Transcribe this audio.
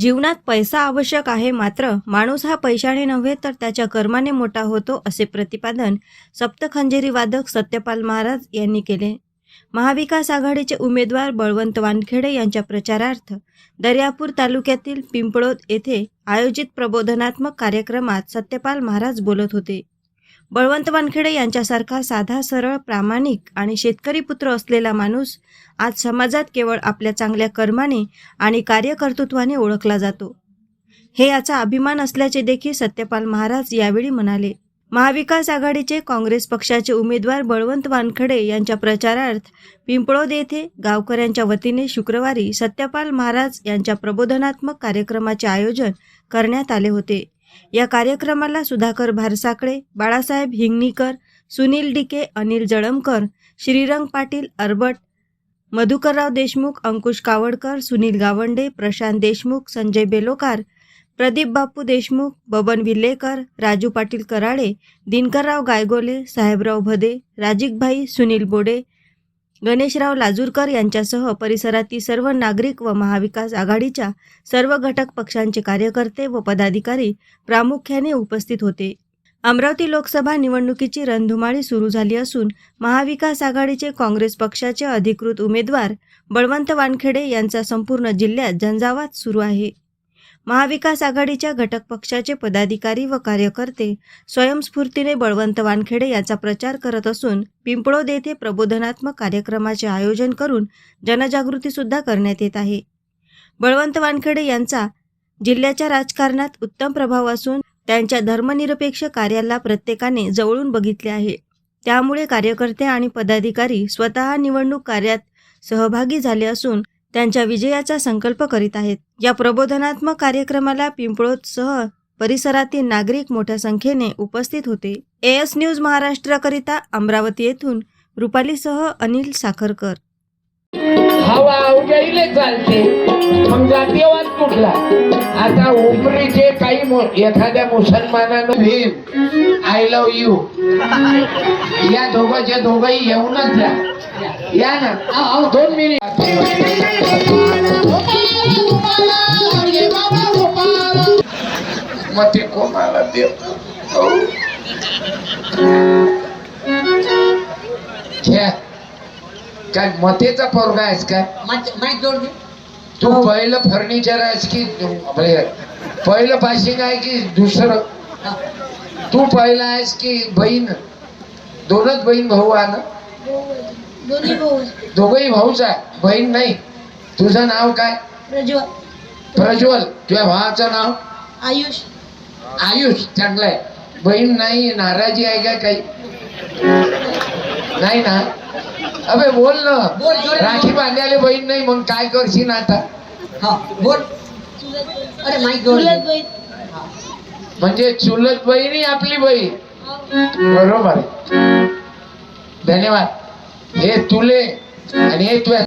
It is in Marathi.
जीवनात पैसा आवश्यक आहे मात्र माणूस हा पैशाने नव्हे तर त्याच्या कर्माने मोठा होतो असे प्रतिपादन सप्तखंजेरी वादक सत्यपाल महाराज यांनी केले. महाविकास आघाडीचे उमेदवार बळवंत वानखेडे यांच्या प्रचारार्थ दर्यापूर तालुक्यातील पिंपळोद येथे आयोजित प्रबोधनात्मक कार्यक्रमात सत्यपाल महाराज बोलत होते. बळवंत वानखेडे यांच्यासारखा साधा सरळ प्रामाणिक आणि शेतकरी पुत्र असलेला माणूस आज समाजात केवळ आपल्या चांगल्या कर्माने आणि कार्यकर्तृत्वाने ओळखला जातो. हे याचा अभिमान असल्याचे देखील सत्यपाल महाराज यावेळी म्हणाले. महाविकास आघाडीचे काँग्रेस पक्षाचे उमेदवार बळवंत वानखडे यांच्या प्रचारार्थ पिंपळोद येथे गावकऱ्यांच्या वतीने शुक्रवारी सत्यपाल महाराज यांच्या प्रबोधनात्मक कार्यक्रमाचे आयोजन करण्यात आले होते. या कार्यक्रमाला सुधाकर भारसाकळे बाळासाहेब हिंगणीकर सुनील डिके अनिल जळमकर श्रीरंग पाटील अरबट मधुकरराव देशमुख अंकुश कावडकर सुनील गावंडे प्रशांत देशमुख संजय बेलोकार प्रदीप बापू देशमुख बबन विलेकर राजू पाटील कराळे दिनकरराव गायगोले साहेबराव भदे राजिकभाई सुनील बोडे गणेशराव लाजूरकर यांच्यासह परिसरातील सर्व नागरिक व महाविकास आघाडीच्या सर्व घटक पक्षांचे कार्यकर्ते व पदाधिकारी प्रामुख्याने उपस्थित होते. अमरावती लोकसभा निवडणुकीची रणधुमाळी सुरू झाली असून महाविकास आघाडीचे काँग्रेस पक्षाचे अधिकृत उमेदवार बळवंत वानखेडे यांचा संपूर्ण जिल्ह्यात झंझावात सुरू आहे. महाविकास आघाडीच्या घटक पक्षाचे पदाधिकारी व कार्यकर्ते स्वयंस्फूर्तीने बळवंत वानखेडे याचा प्रचार करत असून पिंपळोद येथे प्रबोधनात्मक कार्यक्रमाचे आयोजन करून जनजागृतीसुद्धा करण्यात येत आहे. बळवंत वानखेडे यांचा जिल्ह्याच्या राजकारणात उत्तम प्रभाव असून त्यांच्या धर्मनिरपेक्ष कार्याला प्रत्येकाने जवळून बघितले आहे. त्यामुळे कार्यकर्ते आणि पदाधिकारी स्वतः निवडणूक कार्यात सहभागी झाले असून त्यांच्या विजयाचा संकल्प करीत आहेत. या प्रबोधनात्मक कार्यक्रमाला पिंपळोदसह परिसरातील नागरिक मोठ्या संख्येने उपस्थित होते. एएस न्यूज महाराष्ट्राकरिता अमरावती येथून रुपालीसह अनिल साखरकर. हवा अवघ्याईले चालते. मग जातीयवाद कुठला? आता उपरीचे काही एखाद्या मुसलमानानं भीम आय लव्ह यू या दोघांच्या दोघंही येऊनच जा. या ना. दोन मिनिट. मग ते कोणाला देव काय मतेचा पोरगा आहेस काय? तू पहिलं फर्निचर आहेस की पहिलं पाशिंग आहे की दुसरं? तू पहिला आहेस की बहीण? दोनच बहीण भाऊ आहे ना? दोन्ही भाऊ दोघही भाऊच आहे. बहीण नाही. तुझं नाव काय? प्रज्वल. प्रज्वल. तुझ्या भावाचं नाव? आयुष. आयुष. चांगलं आहे. बहीण नाही नाराजी आहे का काही? नाही ना? अबे बोल ना. बोल, जोरात. राखी बांधायला बहीण नाही मग काय करशील आता? हा बोल. अरे माईक म्हणजे चुलत बहिणी आपली बहीण. बरोबर आहे. धन्यवाद. हे तुले आणि हे तुझ्या